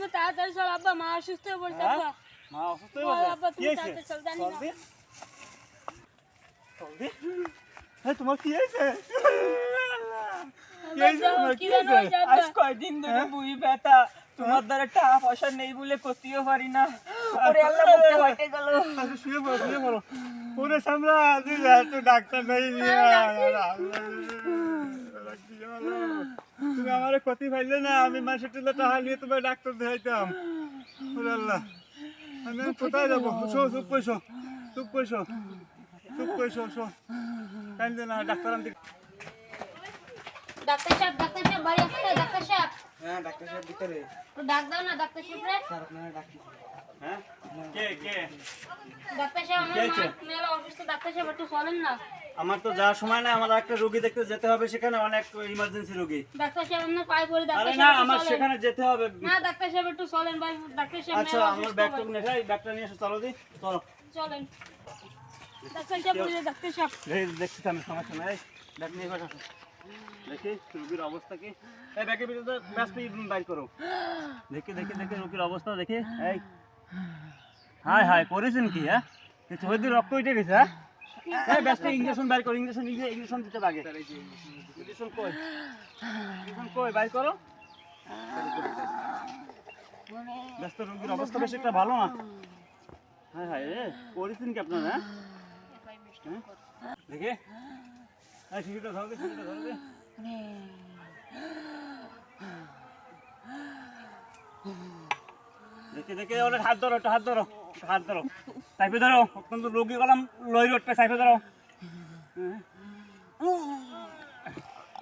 তুমি তাড়াতাড়ি চল আব্বা মা অসুস্থ হয়ে পড়ছে হ্যাঁ? আব্বা। মা অসুস্থ হয়ে গেছে আব্বা, তুমি তাড়াতাড়ি চল, জানি না। দি। চল দি। এই তোমার কি হয়েছে? আজ কয়দিন ধরে বুই ব্যথা। তোমার দ্বারা টাকা পয়সা নেই বলে করতেও পারি না। ওরে আল্লাহ মুখটা হটে গেল। আচ্ছা শুয়ে পড়ো শুয়ে পড়ো। ওরে সামলা তুই ডাক্তার নেই আমার ক্ষতি পাইলে না আমি মাসের টেলে টাকা নিয়ে তোমার ডাক্তার দেখাইতাম। আল্লাহ। আমি কোথায় যাব? শো চুপ পয়সো চুপ পয়সো চুপ পয়সো শো। কান্দে না ডাক্তার আনতে ডাক্তার সাহেব ডাক্তার সাহেব বাড়ি আসছে ডাক্তার সাহেব। হ্যাঁ ডাক্তার সাহেব ভিতরে। তো ডাক দাও না ডাক্তার সাহেব রে। স্যার আপনারা ডাক্তার হ্যাঁ কে কে? ডাক্তার সাহেব আমার? মা মেলা অসুস্থ ডাক্তার সাহেব একটু চলেন না। আমার তো যাওয়ার সময় না আমার একটা রোগী দেখতে যেতে হবে সেখানে অনেক ইমার্জেন্সি রোগী। ডাক্তার সাহেব আপনার পায়ে পড়ে ডাক্তার আরে না আমার সেখানে যেতে হবে। না ডাক্তার সাহেব একটু চলেন ভাই ডাক্তার সাহেব আচ্ছা আমার ব্যাগটা। নিয়ে যাই ব্যাগটা নিয়ে এসে চলো দি চলো। চলেন। ডাক্তার সাহেব বলে ডাক্তার সাহেব এই দেখছি আমি সমস্যা নাই ব্যাগ নিয়ে বসে। দেখি রোগীর অবস্থা কি? এই ব্যাগের ভিতরে ব্যস্ত বাইর করো। দেখি দেখি দেখি রোগীর অবস্থা দেখি এই। হাই হাই করেছেন কি হ্যাঁ? কিছু হয়তো রক্ত উঠে গেছে হ্যাঁ? এই ব্যস্ত ইঞ্জেকশন বাইর করো, ইঞ্জেকশন ইঞ্জেকশন দিতে লাগে ইঞ্জেকশন কই? ইঞ্জেকশন কই? বাইর করো। ব্যস্ত রোগীর অবস্থা বেশি একটা ভালো না। হ্যাঁ হ্যাঁ এ করেছেন কি আপনারা হ্যাঁ? হ্যাঁ? দেখি। এই শিশুটা ধরবে শিশুটা ধরবে দেখি। দেখি হাত ধরো হাত ধরো। হাত ধরো। সাইফে ধরো। গেলাম লই রোডটা সাইফে ধরো। হ্যাঁ।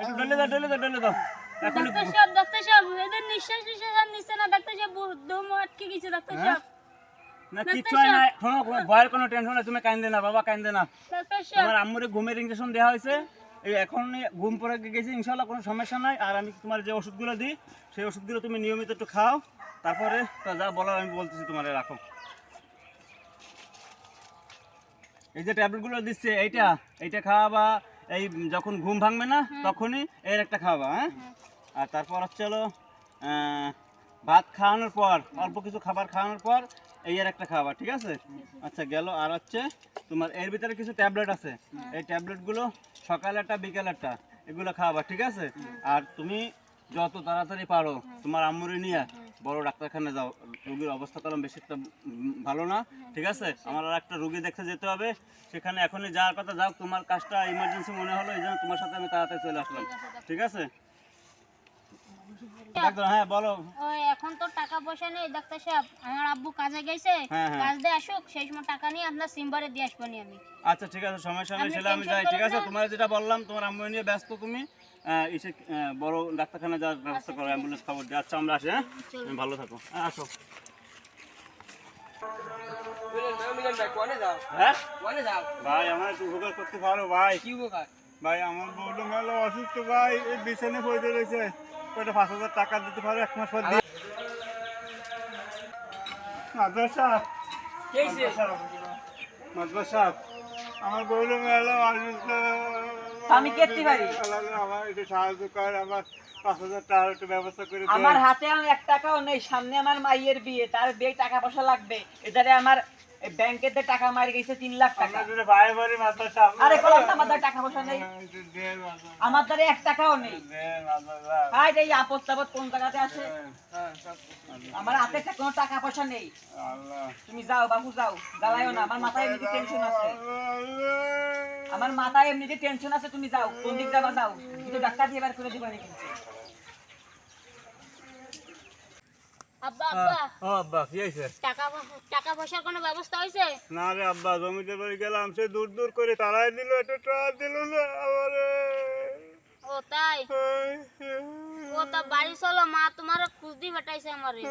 একটু ডলে দাও ডলে দাও ডলে দাও। ডাক্তার সাহেব ডাক্তার সাহেব এদের নিঃশ্বাস নিঃশ্বাস আর নিচ্ছে না। ডাক্তার সাহেব দম আটকে গেছে ডাক্তার? সাহেব। না কিচ্ছু না। শোনো ভয়ের কোনো টেনশন নেই তুমি কান্দে না বাবা কান্দে না। তোমার আম্মুরে ঘুমের ইঞ্জেকশন দেওয়া হয়েছে। এখন ঘুম পড়ে গেছে ইনশাল্লাহ কোনো সমস্যা নাই। আর আমি তোমার যে ওষুধগুলো দিই সেই ওষুধগুলো তুমি নিয়মিত একটু খাও। তারপরে যা বলার আমি বলতেছি তোমার রাখো। এই যে ট্যাবলেটগুলো দিচ্ছে এইটা এইটা খাওয়াবা এই যখন ঘুম ভাঙবে না তখনই এর একটা খাওয়াবা হ্যাঁ? আর তারপর হচ্ছে হলো ভাত খাওয়ানোর পর অল্প কিছু খাবার খাওয়ানোর পর এই আর একটা খাবার ঠিক আছে? আচ্ছা গেল আর হচ্ছে তোমার এর ভিতরে কিছু ট্যাবলেট আছে। এই ট্যাবলেটগুলো সকালে একটা বিকেল একটা এগুলো খাওয়াবা ঠিক আছে? আর তুমি যত তাড়াতাড়ি পারো তোমার আম্মুরে নিয়ে বড় ডাক্তারখানে যাও রোগীর অবস্থা কলম বেশি একটা ভালো না ঠিক আছে? আমার আর একটা রোগী দেখতে যেতে হবে সেখানে এখনই যাওয়ার কথা যাও তোমার কাজটা ইমার্জেন্সি মনে হলো এই জন্য তোমার সাথে আমি তাড়াতাড়ি চলে আসলাম ঠিক আছে? হ্যাঁ বলো। এখন তো টাকা পয়সা নেই ডাক্তার সাহেব আমার আব্বু কাজে গেছে হ্যাঁ, হ্যাঁ। কাজ দিয়ে আসুক সেই সময় টাকা নিয়ে আপনার সিম্বারে দিয়ে আসব আমি। আচ্ছা ঠিক আছে সমস্যা নেই আপনি সেটা আমি যাই ঠিক আছে? তোমার যেটা বললাম তোমার আম্মু নিয়ে ব্যস্ত তুমি এসে বড় ডাক্তারখানা যাওয়ার ব্যবস্থা করো অ্যাম্বুলেন্স খবর দিয়ে আচ্ছা আমরা আসি হ্যাঁ? ভালো থাকো। আসো। ভাই হ্যাঁ? ভাই আমার একটু উপকার করতে পারো ভাই। কি উপকার? ভাই আমার বউটা মেলো অসুস্থ ভাই। এই বিছানে পড়ে রয়েছে। কয়টা পাঁচ হাজার টাকা দিতে পারো এক মাস পর দিয়ে। মাদ্রাসা? মাদ্রাসা। আমার বউটা মেলো অসুস্থ আমি কেটে পারি? আমার একটু সাহায্য কর আমার পাঁচ হাজার টাকার একটু ব্যবস্থা করে আমার হাতে এক টাকাও নেই, সামনে আমার মাইয়ের বিয়ে, তার বিয়ে টাকা পয়সা লাগবে এদারে আমার ব্যাংকেতে টাকা মারি গেছে তিন লাখ টাকা। আরে কলাম আমার টাকা পয়সা নেই। আমার দ্বারা এক টাকাও নেই। এই আপদ তাপদ কোন জায়গাতে আছে? হ্যাঁ, আমার হাতে একটা কোনো টাকা পয়সা নেই। তুমি যাও বাবু যাও জ্বালাইও না। আমার মাথায় এমনিতে টেনশন আছে। আমার মাথায় এমনিতে টেনশন আছে তুমি যাও। কোন দিক যাবা যাও। কিন্তু ডাক্তার দিয়ে বার করে দিবা কিন্তু আব্বা আব্বা। ও আব্বা কি হয়েছে? টাকা টাকা পয়সার কোনো ব্যবস্থা হয়েছে? না রে আব্বা জমিতে বাড়ি গেলাম সে দূর দূর করে তারাই দিল একটা টাকা দিল না আমারে ও তাই? ও তা বাড়ি চলো মা তোমার খুঁজ দিয়ে আমারে।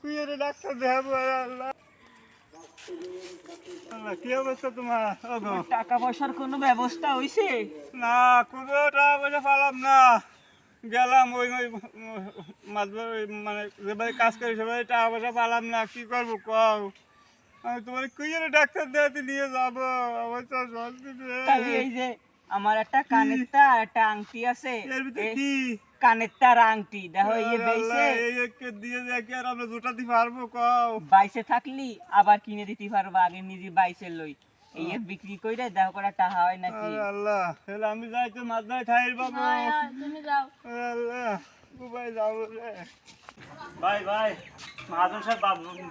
তুই ডাক্তার দেখাবো আল্লাহ। আল্লাহ, কি অবস্থা তোমার? টাকা পয়সার কোনো ব্যবস্থা হইছে? না কোনো টাকা পয়সা পালাম না। গেলাম ওই ওই মাঝবার মানে যে বাড়ি কাজ করি সে বাড়ি টাকা পয়সা পালাম না কি করব কও? আমি তোমার কুইয়ের ডাক্তার দেখাতে নিয়ে যাব। আমার তো এই যে আমার একটা কানেরটা আর একটা আংটি আছে এর ভিতরে কি? কানের তার আংটি দেখো এই যে বেইছে এই একে দিয়ে দেখি আর আমরা জোটাতে পারব কও? বাইসে থাকলি আবার কিনে দিতে পারবা আগে নিজে বাইসে লই। এই বিক্রি কইরা দেখো কটা টাকা হয় নাকি? আল্লাহ তাহলে আমি যাই তো মাছ ধরে খাই বাবু। হয়, হয়, তুমি যাও। আল্লাহ কোথায় যাব রে। ভাই ভাই মহাজন সাহেব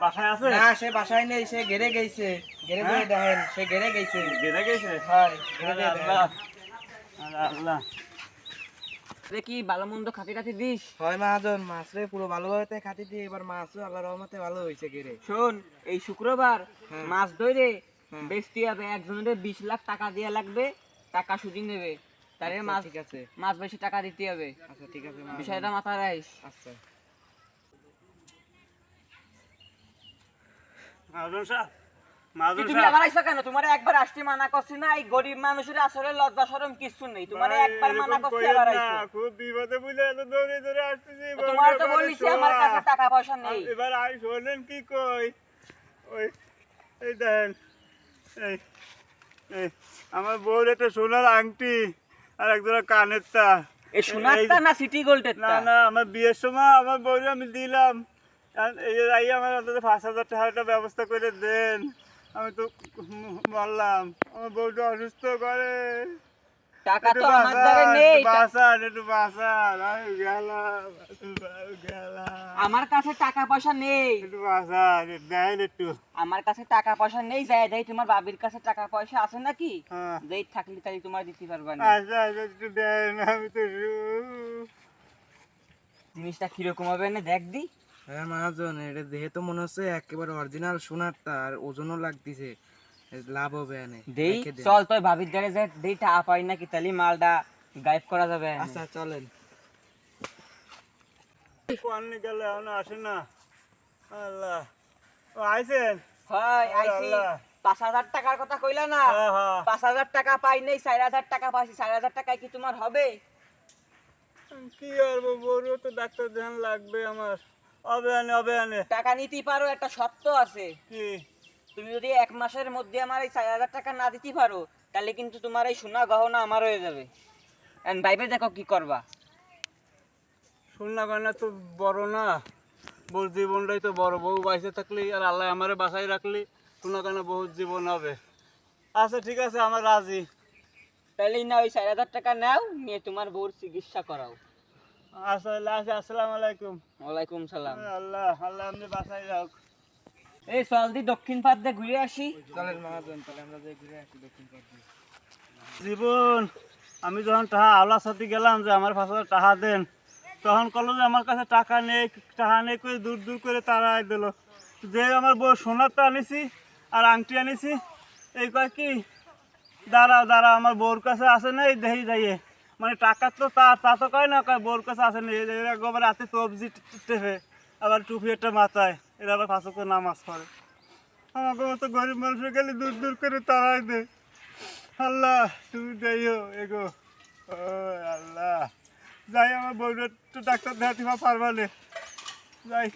বাসায় আছে? না সে বাসায় নেই সে ঘেরে গেছে। ঘেরে হ্যাঁ? দেখেন সে ঘেরে গেছে। বেড়ে গেছে? হয় আরে আল্লাহ আরে আল্লাহ। কি ভালো মন্দ খাতি টাতি দিস? হয় মহাজন মাছ রে পুরো ভালোভাবে খাতি দিয়ে এবার মাছও আল্লাহ রহমতে ভালো হয়েছে গেরে শোন এই শুক্রবার মাছ ধরে। বেচতে হবে একজনের বিশ লাখ টাকা দেওয়া লাগবে টাকা সুদি নেবে। তারে আচ্ছা, মাছ ঠিক আছে। মাছ বেশি টাকা দিতে হবে। আচ্ছা ঠিক আছে বিষয়টা মাথায় রাখিস। আচ্ছা। মহাজন সাহেব তুমি আবার আইছো কেন? তোমার একবার আসতে মানা করছি না এই গরিব মানুষের আসলে লজ্জা শরম কিছু নেই। তোমার একবার মানা করছি আবার না, খুব বিপদে বুঝে এত দৌড়ে দৌড়ে আসতেছি তোমার তো বলিছি আমার কাছে টাকা পয়সা নেই। এবার আই শোনেন কি কই? ওই এই এই আমার বউর একটা সোনার আংটি আর একজোড়া কানের তা এই সোনারটা না সিটি গোল্ডের না না আমার বিয়ের সময় আমার বউর আমি দিলাম। এই আমার অন্তত পাঁচ হাজার টাকাটা ব্যবস্থা করে দেন। আমি তো বললাম আমার বউটা অসুস্থ করে টাকা তো আমার দ্বারা নেই একটু বাঁচান একটু বাঁচান আমি গেলাম গেলাম। আমার কাছে টাকা পয়সা নেই। একটু বাঁচান দেন একটু। আমার কাছে টাকা পয়সা নেই তোমার বাবির কাছে টাকা পয়সা আছে নাকি? হ্যাঁ। যেই থাকলে তাই তোমার দিতে পারবা না আচ্ছা আচ্ছা, একটু দেন আমি তো জিনিসটা কীরকম হবে না দেখ দি। হ্যাঁ মহাজন এটা দেখে তো মনে হচ্ছে একেবারে অরিজিনাল সোনারটা আর ওজনও লাগতেছে। লাভ হবে এনে দেই চল তোর ভাবির যে দেই টাকা নাকি তাহলে মালটা গায়েব করা যাবে। আচ্ছা চলেন। কোয়ান্নি গেলে এখনও আসে না? আল্লাহ। ও আইছেন? হয় আইছি। পাঁচ হাজার টাকার কথা কইলা না? হ্যাঁ হ্যাঁ পাঁচ হাজার টাকা পাই নেই চার হাজার টাকা পাইছি চার হাজার টাকায় কি তোমার হবে? কি করব বড় তো ডাক্তার ধ্যান লাগবে আমার হবে আনে হবে আনে টাকা নিতে পারো একটা শর্ত আছে। কি? তুমি যদি এক মাসের মধ্যে আমার এই চার হাজার টাকা না দিতে পারো তাহলে কিন্তু তোমার এই সোনা গহনা আমার হয়ে যাবে। এন্ড ভাইবে দেখো কি করবা। শুননা গহনা তো বড় না বউর জীবনটাই তো বড়। বউ বাইসে থাকলে আর আল্লাহ আমারে বাসায় রাখলে শোনা গানা বহুত জীবন হবে। আচ্ছা ঠিক আছে আমার রাজি। তাহলে না ওই চার হাজার টাকা নাও নিয়ে তোমার বউর চিকিৎসা করাও। আচ্ছা আসসালামু আলাইকুম। ওয়ালাইকুম সালাম। আল্লাহ আল্লাহ আপনি বাসায় রাখ। এই চল দি দক্ষিণ পাত দিয়ে ঘুরে আসি। চলেন তাহলে আমরা যাই ঘুরে আসি দক্ষিণ দিয়ে। জীবন, আমি যখন টাহা আওলা সাথে গেলাম যে আমার হাজার টাকা দেন, তখন কলো যে আমার কাছে টাকা নেই টাকা নেই করে দূর দূর করে তারা দিল। যে আমার বউ সোনারটা আনিছি আর আংটি আনিছি, এই কয় কি, দাঁড়াও দাঁড়াও, আমার বউর কাছে আসে না এই দেহি যাইয়ে। মানে টাকা তো তা তা তো কয় না, কয় বউর কাছে আসে না একবার রাতে সবজি টেপে। আবার টুপি একটা মাথায়, এরা আবার করে নামাজ পড়ে। আমাকে মতো গরিব মানুষের গেলে দূর দূর করে তারাই দে। আল্লাহ, তুমি যাই যাইও এগো। ও আল্লাহ। যাই, আমার বউটা একটু ডাক্তার পারবা না। যাই।